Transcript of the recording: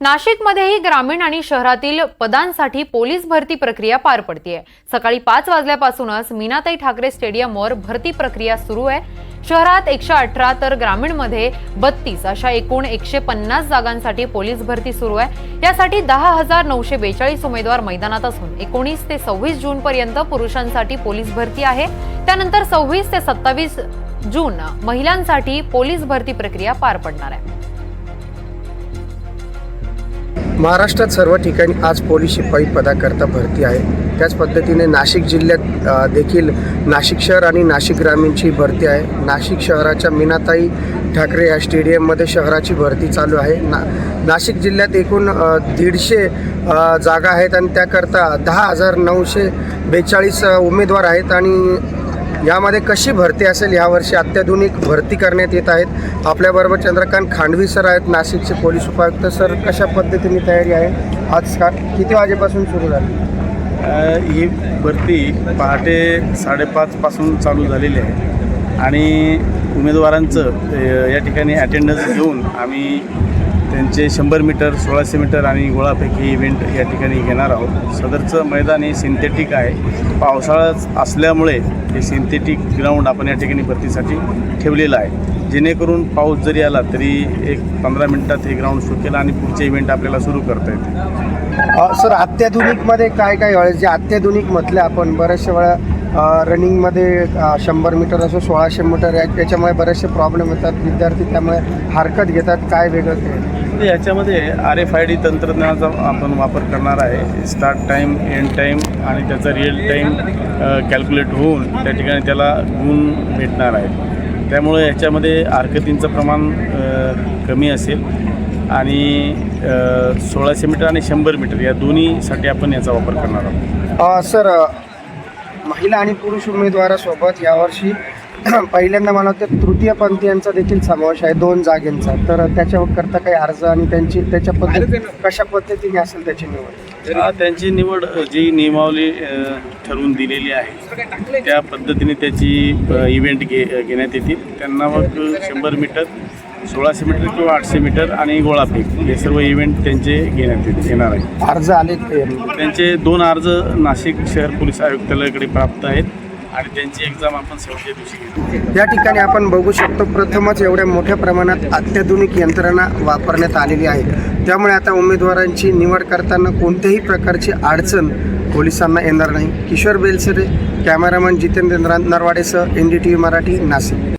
नाशिकमध्येही ग्रामीण आणि शहरातील पदांसाठी पोलीस भरती प्रक्रिया पार पडतीये. सकाळी पाच वाजल्यापासूनच मीनाताई ठाकरे स्टेडियमवर भरती प्रक्रिया सुरू आहे. शहरात एकशे अठरा तर ग्रामीणमध्ये बत्तीस अशा एकूण एकशे पन्नास जागांसाठी पोलीस भरती सुरू आहे. यासाठी दहा हजार नऊशे बेचाळीस उमेदवार मैदानात असून एकोणीस ते सव्वीस जून पर्यंत पुरुषांसाठी पोलीस भरती आहे. त्यानंतर सव्वीस ते सत्तावीस जून महिलांसाठी पोलीस भरती प्रक्रिया पार पडणार आहे. महाराष्ट्रात सर्व ठिकाणी आज पोलीस शिपाई पदाकरता भरती आहे. त्याच पद्धतीने नाशिक जिल्ह्यात देखील नाशिक शहर आणि नाशिक ग्रामीणची भरती आहे. नाशिक शहराच्या मीनाताई ठाकरे या स्टेडियममध्ये शहराची भरती चालू आहे. ना नाशिक जिल्ह्यात एकूण दीडशे जागा आहेत आणि त्याकरता दहा हजार नऊशे बेचाळीस उमेदवार आहेत आणि यामध्ये कशी भरती असेल यावर्षी अत्याधुनिक भरती करण्यात येत आहेत. आपल्याबरोबर चंद्रकांत खांडवी सर आहेत नाशिकचे पोलीस उपायुक्त. सर कशा पद्धतीने तयारी आहे? आज का किती वाजेपासून सुरू झाली? ही भरती पहाटे साडेपाचपासून चालू झालेली आहे. आणि उमेदवारांचं या ठिकाणी अटेंडन्स घेऊन आम्ही त्यांचे शंभर मीटर सोळाशे मीटर आणि गोळाफेकी इव्हेंट या ठिकाणी घेणार आहोत. सदरचं मैदान हे सिंथेटिक आहे. पावसाळाच असल्यामुळे हे सिंथेटिक ग्राउंड आपण या ठिकाणी भरतीसाठी ठेवलेलं आहे. जेणेकरून पाऊस जरी आला तरी एक पंधरा मिनटात हे ग्राउंड सुकेल आणि पुढचे इव्हेंट आपल्याला सुरू करता येते सर अत्याधुनिकमध्ये काय काय वेळेस जे अत्याधुनिक म्हटलं आपण बऱ्याचशा वेळा रनिंगमध्ये शंभर मीटर असो सोळाशे मीटर या- त्याच्यामुळे बरेचसे प्रॉब्लेम येतात. विद्यार्थी त्यामुळे हरकत घेतात. काय वेगळं ते? याच्यामध्ये आर एफ आय डी तंत्रज्ञानाचा आपण वापर करणार आहे. स्टार्ट टाईम एंड टाईम आणि त्याचा रिअल टाईम कॅल्क्युलेट होऊन त्या ठिकाणी त्याला गुण भेटणार आहे त्यामुळे याच्यामध्ये हरकतींचं प्रमाण कमी असेल आणि सोळाशे मीटर आणि शंभर मीटर या दोन्हीसाठी आपण याचा वापर करणार आहोत. सर महिला आणि पुरुष उमेदवारासोबत यावर्षी पहिल्यांदा मला वाटतं तृतीयपंथीयांचा देखील समावेश आहे दोन जागेंचा. तर त्याच्याकरता काही अर्ज आणि त्यांची त्याच्या पद्धती कशा पद्धतीने असेल त्याची निवड? त्यांची निवड जी नियमावली ठरवून दिलेली आहे त्या पद्धतीने त्याची इव्हेंट घे घेण्यात येतील. त्यांना मग शंभर मीटर सोळाशे मीटर किंवा आठशे मीटर आणि गोळाफेक हे सर्व इव्हेंट त्यांचे घेण्यात येत- येणार आहे अर्ज आले त्यांचे दोन अर्ज नाशिक शहर पोलीस आयुक्तालयाकडे प्राप्त आहेत आणि त्यांची एक्झाम आपण शेवटच्या दिवशी घेतो या ठिकाणी आपण बघू शकतो प्रथमच एवढ्या मोठ्या प्रमाणात अत्याधुनिक यंत्रणा वापरण्यात आलेली आहे. त्यामुळे आता उमेदवारांची निवड करताना कोणत्याही प्रकारची अडचण पोलिसांना येणार नाही. Kishor Belsare cameraman Jitendra नरवाडेसह N D T V Marathi Nashik.